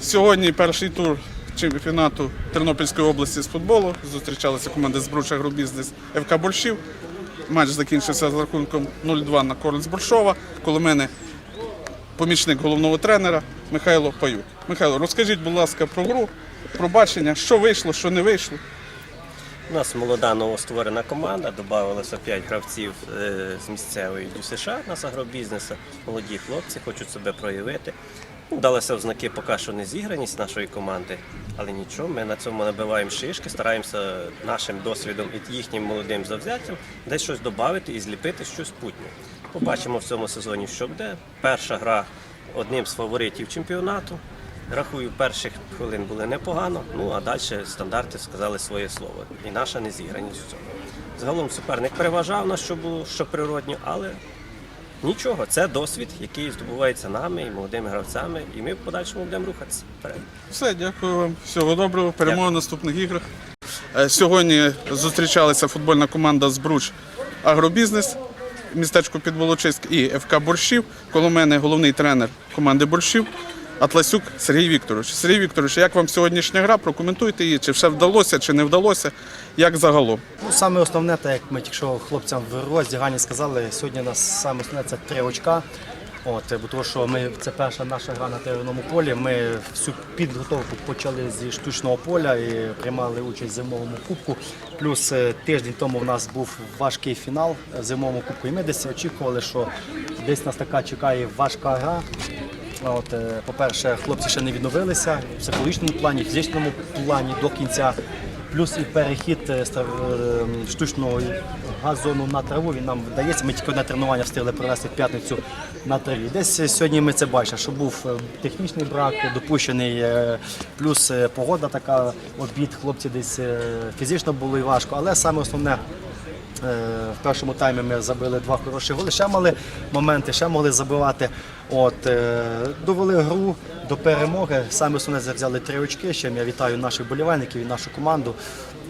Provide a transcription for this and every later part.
Сьогодні перший тур чемпіонату Тернопільської області з футболу. Зустрічалися команди з Бруч Агробізнес ФК Борщів. Матч закінчився з рахунком 0-2 на користь Боршова. Коло мене помічник головного тренера Михайло Паюк. Михайло, розкажіть, будь ласка, про гру, про бачення, що вийшло, що не вийшло. У нас молода новостворена команда, додавалося 5 гравців е, з місцевої ДЮСШ нас агробізнесу. Молоді хлопці хочуть себе проявити. Ну, Далися в знаки поки що незіграність нашої команди, але нічого, ми на цьому набиваємо шишки, стараємося нашим досвідом і їхнім молодим завзяттям десь щось додати і зліпити щось путнє. Побачимо в цьому сезоні, що буде. Перша гра одним з фаворитів чемпіонату. Рахую, перших хвилин були непогано, ну а далі стандарти сказали своє слово. І наша незіграність в цьому. Загалом суперник переважав нас, що було що природньо, але нічого, це досвід, який здобувається нами і молодими гравцями, і ми в подальшому будемо рухатися вперед. Все, дякую вам. Всього доброго. Перемоги в наступних іграх. Е, Сьогодні зустрічалася футбольна команда Збруч Агробізнес, містечко Підволочиськ і ФК Борщів. Коло мене головний тренер команди Борщів Атласюк Сергій Вікторович. Сергій Вікторович, як вам сьогоднішня гра? Прокоментуйте її, чи все вдалося, чи не вдалося, як загалом. Ну, саме основне, так як ми тільки що хлопцям в роздяганні сказали, сьогодні у нас саме основне це три очка. От, бо тому що ми це перша наша гра на тереному полі. Ми всю підготовку почали зі штучного поля і приймали участь в зимовому кубку. Плюс е, тиждень тому в нас був важкий фінал в зимовому кубку. І ми десь очікували, що десь нас така чекає важка гра. От, е, по-перше, хлопці ще не відновилися в психологічному плані, фізичному плані до кінця. Плюс і перехід е, е, штучного газону на траву він нам вдається. Ми тільки одне тренування встигли провести в п'ятницю на траві. Десь сьогодні ми це бачимо, що був технічний брак, допущений, плюс погода така, обід, хлопці десь фізично було і важко, але саме основне. Е, В першому таймі ми забили два хороші голи. Ще мали моменти, ще могли забивати. От, е, довели гру до перемоги. Саме основне взяли три очки. Ще я вітаю наших болівальників і нашу команду.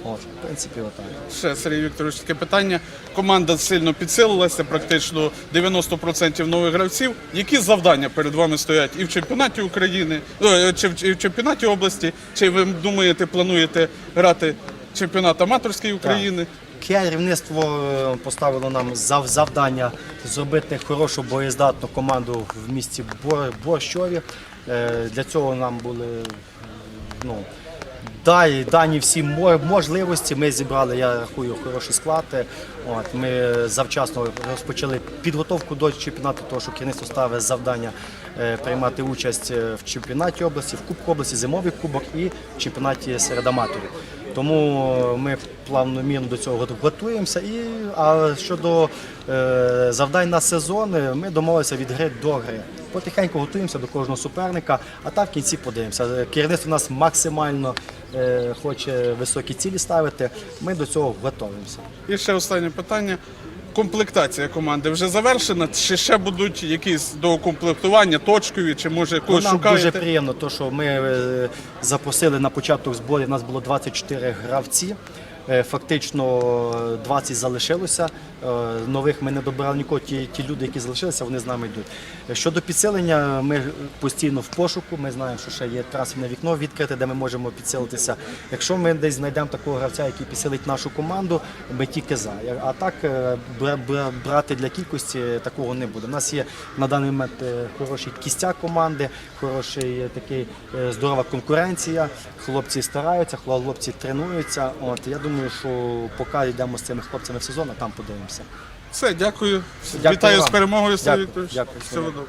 От, в принципі, отак. Ще Сергій Вікторович, таке питання. Команда сильно підсилилася, практично 90% нових гравців. Які завдання перед вами стоять і в чемпіонаті України, е, чи в чи в чемпіонаті області, чи ви думаєте, плануєте грати чемпіонат аматорської України? Керівництво е, поставило нам завдання зробити хорошу боєздатну команду в місті Бор- Борщові. Е, Для цього нам були ну, дані всі можливості. Ми зібрали, я рахую, хороший склад. Е, От, ми завчасно розпочали підготовку до чемпіонату, тому що керівництво ставить завдання приймати участь в чемпіонаті області, в Кубку області, зимовий кубок і в чемпіонаті серед аматорів. Тому ми плавномірно до цього готуємося. І, а щодо е, завдань на сезон, е, ми домовилися від гри до гри. Потихеньку готуємося до кожного суперника, а там в кінці подивимося. Е, Керівництво у нас максимально е, хоче високі цілі ставити. Ми до цього готуємося. І ще останнє питання. Комплектація команди вже завершена, чи ще будуть якісь доукомплектування, точкові, чи може Ну, когось нам шукаєте? дуже приємно, то, що ми е, запросили на початок зборів, у нас було 24 гравці. Е, Фактично 20 залишилося. Е, Нових ми не добирали нікого. Ті, ті люди, які залишилися, вони з нами йдуть. Е, Щодо підсилення, ми постійно в пошуку. Ми знаємо, що ще є трансферне вікно відкрите, де ми можемо підсилитися. Якщо ми десь знайдемо такого гравця, який підсилить нашу команду, ми тільки за. А так е, бра- бра- брати для кількості такого не буде. У нас є на даний момент е, хороший кістяк команди, хороший е, такий е, здорова конкуренція. Хлопці стараються, хлопці тренуються. От я думаю, що поки йдемо з цими хлопцями в сезон, а там подивимося. Все, дякую. Дякую Вітаю з перемогою, Сергій Дякую, Вікторович. дякую. Всього доброго.